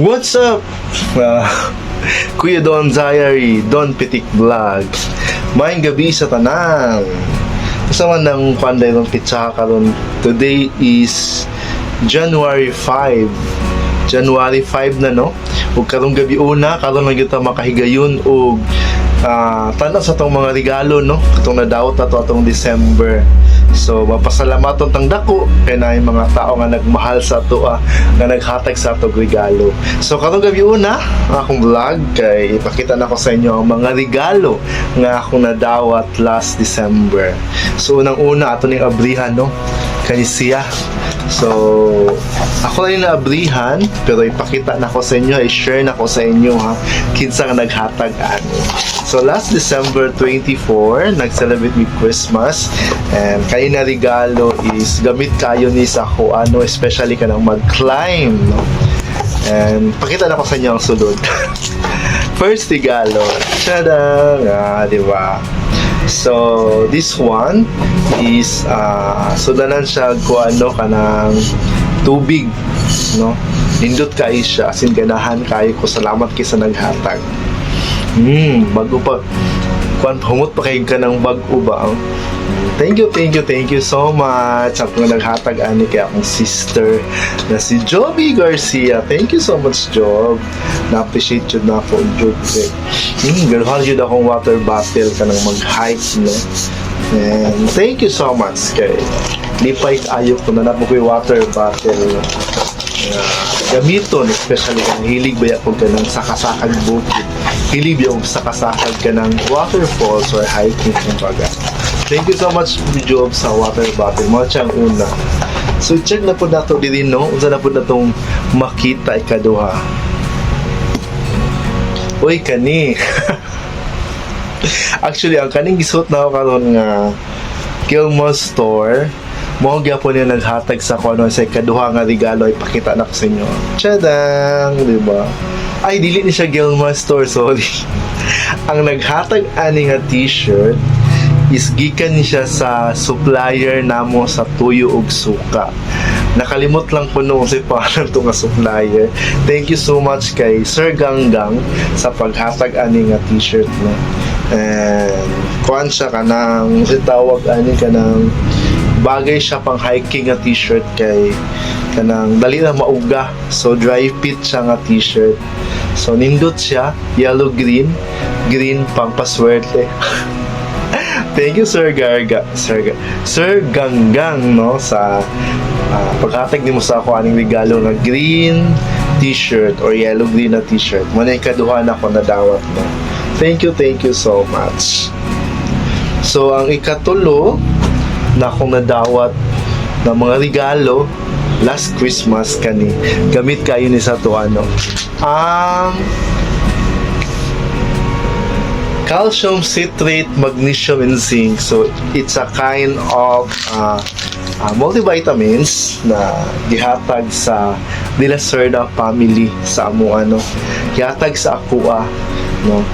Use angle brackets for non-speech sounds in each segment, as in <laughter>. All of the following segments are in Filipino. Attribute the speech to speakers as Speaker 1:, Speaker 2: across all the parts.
Speaker 1: What's up? Ah, <laughs> Kuya Don Diary, Don Pitik Vlog. Maayong gabi sa tanang. Kasama ng panday ng pizza karon. Today is January 5. January 5 na no. Ug karong gabi una karon na gyud ta makahigayon og ah tanan sa tong mga regalo no. Katong nadawat na to atong December. So mapasalamat tang dako kay na mga tao nga nagmahal sa ato ah, nga naghatag sa atong regalo. So karong gabi una akong vlog kay ipakita na ko sa inyo ang mga regalo nga akong nadawat last December. So unang una ato ning abrihan no kay siya. So, ako lang yung naabrihan, pero ipakita na ko sa inyo, i-share na ko sa inyo ha, kinsa nga naghatag ani. So, last December 24, nag-celebrate with Christmas, and kayo na regalo is gamit kayo ni sa ko ano, especially ka nang mag-climb, no? And, pakita na ko sa inyo ang sunod. <laughs> First regalo, tada nga, di ba? So, this one is uh, sudanan siya ko ano kanang tubig, no? Nindot kay siya, as in ganahan kayo ko. Salamat kay sa naghatag. Hmm, bago pa. Kwan, humot pa kayo ka ng bago ba? oh? Thank you, thank you, thank you so much. Ako naghatag ani kay akong sister na si Joby Garcia. Thank you so much, Job. Na-appreciate yun na ako, Job. Hmm, ganahan yun akong water bottle ka nang mag-hike, no? And thank you so much kay lipay ayo ko na napo ko yung water bottle uh, gamiton especially kung hilig ba ako ka ng sakasakag bukid hilig ba yung sakasakag ka ng waterfalls or hiking kumbaga thank you so much Job sa water bottle mo siyang una so check na po nato dili no unsa na po natong makita ikaduha Uy, kani. <laughs> Actually, ang kaning gisuot na ako karon nga Gilmore Store, mo gyapon niya naghatag sa kono sa ikaduha nga regalo ay pakita na ko sa inyo. Tadang, di ba? Ay dili ni siya Gilmore Store, sorry. <laughs> ang naghatag ani nga t-shirt is gikan siya sa supplier namo sa tuyo ug suka. Nakalimot lang ko no si pangalan <laughs> to nga supplier. Thank you so much kay Sir Ganggang sa paghatag ani nga t-shirt no. And kuan siya kanang si tawag ani kanang bagay siya pang hiking nga t-shirt kay kanang dali na mauga. So dry fit siya nga t-shirt. So nindot siya, yellow green, green pang paswerte. <laughs> Thank you Sir Garga, Sir Sir Ganggang no sa ah, paghatag nimo sa ako aning regalo nga green t-shirt or yellow green na t-shirt. Mo na ikaduha na ko nadawat mo. Thank you, thank you so much. So ang ikatulo na akong nadawat ng mga regalo last Christmas kani gamit kayo ni sa to ano ang calcium citrate, magnesium, and zinc. So, it's a kind of uh, uh, multivitamins na gihatag sa nila Serda family sa amo ano. Gihatag sa ako ah, no.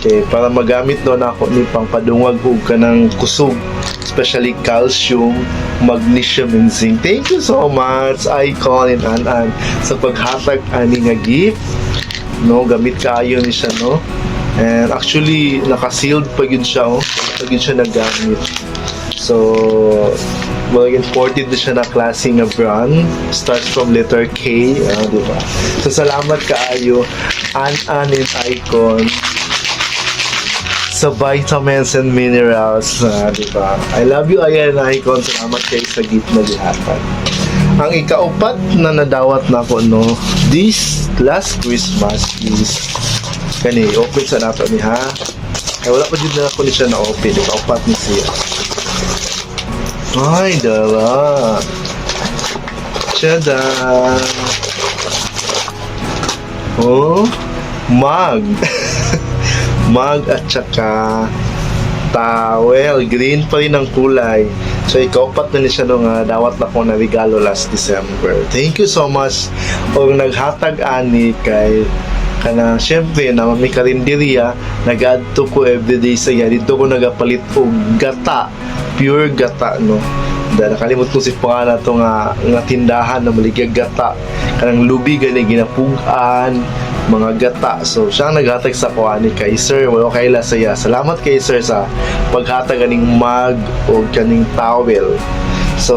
Speaker 1: Okay, para magamit doon ako ni pangpadungag og kanang kusog especially calcium, magnesium, and zinc. Thank you so much, Icon and Anan, sa paghatag ani nga gift. No, gamit kayo ni siya, no? And actually, naka-sealed pa yun siya, oh. Pa yun siya nagamit. So, well, imported na siya na klase nga brand. Starts from letter K, ah, di ba? So, salamat kaayo, An-An and Icon sa vitamins and minerals, ah, di ba? I love you, Ayan Icon. Salamat kayo sa gift na lihatan. Ang ikaupat na nadawat na ko, no, this last Christmas is kani open sa nato ni ha ay wala pa jud na ni siya na open ikaupat ni siya ay dala Tada! Oh, mag. <laughs> mag at saka towel. Green pa rin ang kulay. So, ikaw na ni siya nung uh, dawat na ko na regalo last December. Thank you so much. O naghatag ani kay kana syempre na may karinderya nag-adto ko everyday sa iya. Dito ko nagapalit og gata. Pure gata no? Dahil nakalimot ko si pangalan to nga nga tindahan na maligag gata. Kanang lubi gani ginapugan mga gata. So siya ang naghatag sa kuha ni kay sir. Wala kay saya salamat kay sir sa paghatag kaning mug o kaning towel so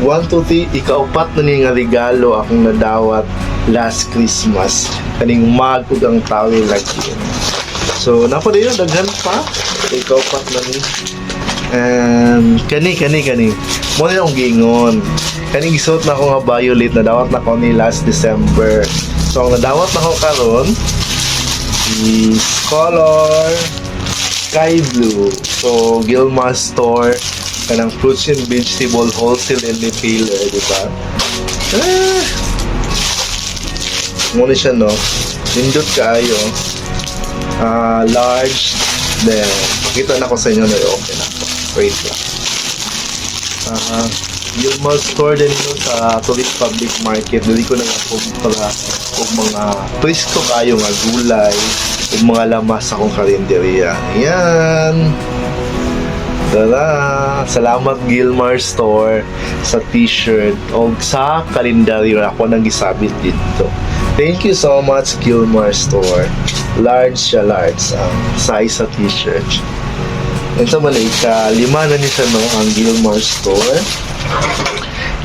Speaker 1: 1 2 3 ikaupat na nga regalo akong nadawat last Christmas. Kaning mug ug ang towel lagi. So napa din daghan pa. Ikaupat na ni. And kani kani kani. Mo na akong giingon. Kani gisuot na ako nga violet. Na dawat na ko ni last December. So ang nadawat na ko karon is color sky blue. So Gilmar store kanang fruits and vegetable wholesale and retailer di ba? Ah. mo siya no? Nindot kaayo ah large then pakita na ko sa inyo na okay na. Wait lang. Ah yung mga store din ito sa Tulis Public Market. Dili ko na nga po para kung mga presko kayo nga gulay ug mga lamas akong karinderya. Yan Tara! Salamat Gilmar Store sa t-shirt o sa kalendaryo ako nang gisabit dito. Thank you so much Gilmar Store. Large siya, large ang size sa t-shirt. And sa Malayka, lima na ni siya no, ang Gilmar Store.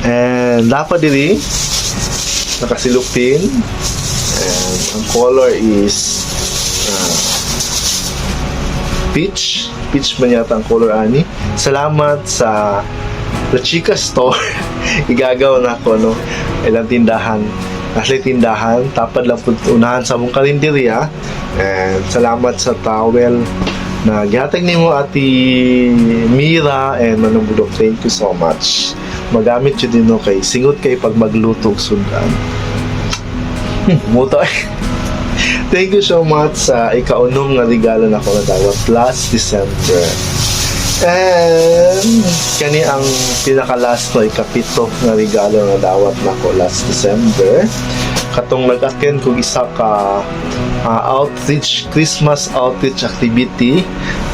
Speaker 1: And dapat diri nakasilupin. And ang color is ah, peach. Peach man yata ang color ani. Salamat sa La Chica Store. <laughs> Igagaw na ako, no? Ilang tindahan. Nasa tindahan. Tapad lang po unahan sa mong karinderya. And salamat sa towel na gihatag nimo ati Mira and Manong Budok. Thank you so much. Magamit yun din no kay singot kay pag magluto sundan. Hmm, Muto <laughs> Thank you so much sa ikaunom nga regalo na ko nadawat last December. And kani ang pinaka-last no ikapito nga regalo nga dawat na ko last December. Katong nag-attend ko isa ka ah, outreach Christmas outreach activity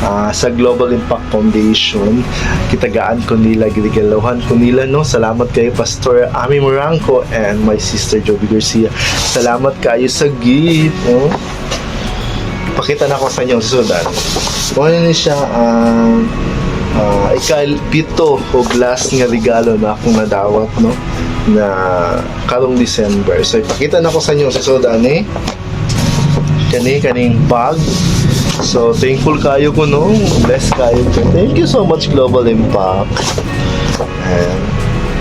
Speaker 1: ah, sa Global Impact Foundation. Kitagaan ko nila, ginigaluhan ko nila no. Salamat kay Pastor Ami Moranco and my sister Joby Garcia. Salamat kayo sa gift. No? Pakita na ko sa inyo sa sudan. Kung ano siya ang uh, ikalpito o glass nga regalo na akong nadawat no na karong December. So ipakita na ko sa inyo sa sudan eh kani kaning bag. So thankful kayo ko no? Bless kayo ko. Thank you so much Global Impact. And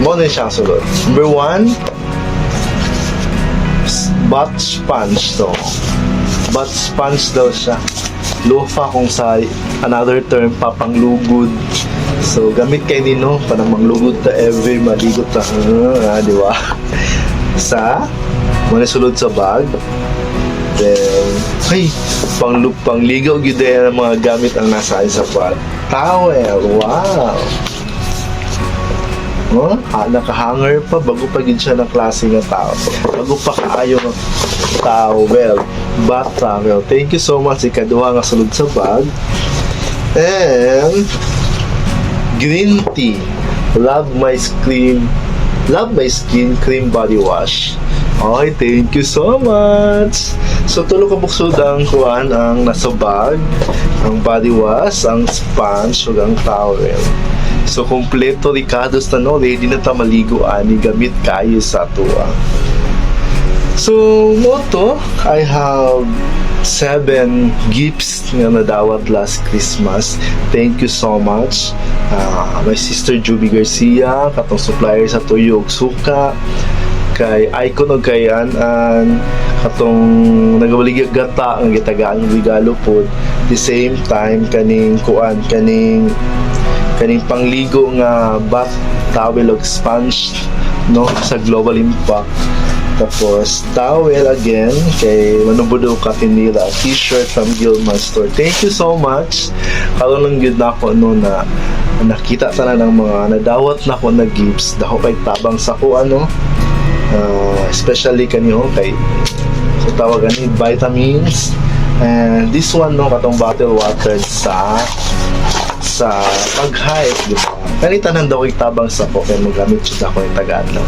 Speaker 1: mo na siya sulod number one butt sponge to. Butt sponge daw siya. Lufa kung sa another term papanglugod. So gamit kay nino para manglugod ta every maligot ta. Ah, di ba? <laughs> Sa mo sulod sa bag Then, ay, pang pangligaw gyud din ang mga gamit ang nasa sa pad. Towel, wow. Oh, ah, naka-hanger pa bago pa gid siya ng klase nga towel. Bago pa kaayo nga towel, bath towel. Thank you so much ikaduha nga sulod sa bag. And green tea. Love my skin. Love my skin cream body wash. Okay, thank you so much. So, tulo ka buksod ang kuan ang nasa bag, ang body wash, ang sponge, ug ang towel. So, kompleto Ricardo's na no, ready na ta maligo ani gamit kayo sa tuwa. So, moto, I have seven gifts nga nadawat last Christmas. Thank you so much. Ah, my sister Juby Garcia, katong supplier sa tuyo suka kay Icon og kay An-An katong nagabaligya gata ang gitagaan ng regalo po the same time kaning kuan kaning kaning pangligo nga bath towel ug sponge no sa Global Impact. Tapos towel again kay Manubudo Katinira t-shirt from Gilman Store. Thank you so much. Karon lang gyud na ako no na nakita ta na ng mga nadawat na ko na gifts. Dako kay tabang sa ko ano uh, especially kanyo kay so tawagan ni vitamins and this one no katong bottle water sa sa pag-hike di ba Kani tanan daw tabang sa ko kay magamit siya ako yung tagadlaw.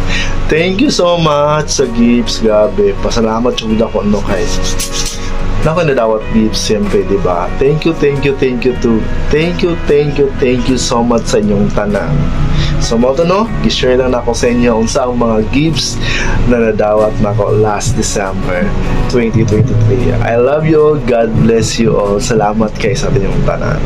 Speaker 1: Thank you so much sa gifts, gabi. Pasalamat jud ako no kay Nako na dawat gifts siyempre, di ba? Thank you, thank you, thank you to Thank you, thank you, thank you so much sa inyong tanan. So mo to no, gi-share lang nako sa inyo unsa ang mga gifts na nadawat nako last December 2023. I love you. God bless you all. Salamat kay sa inyong tanan.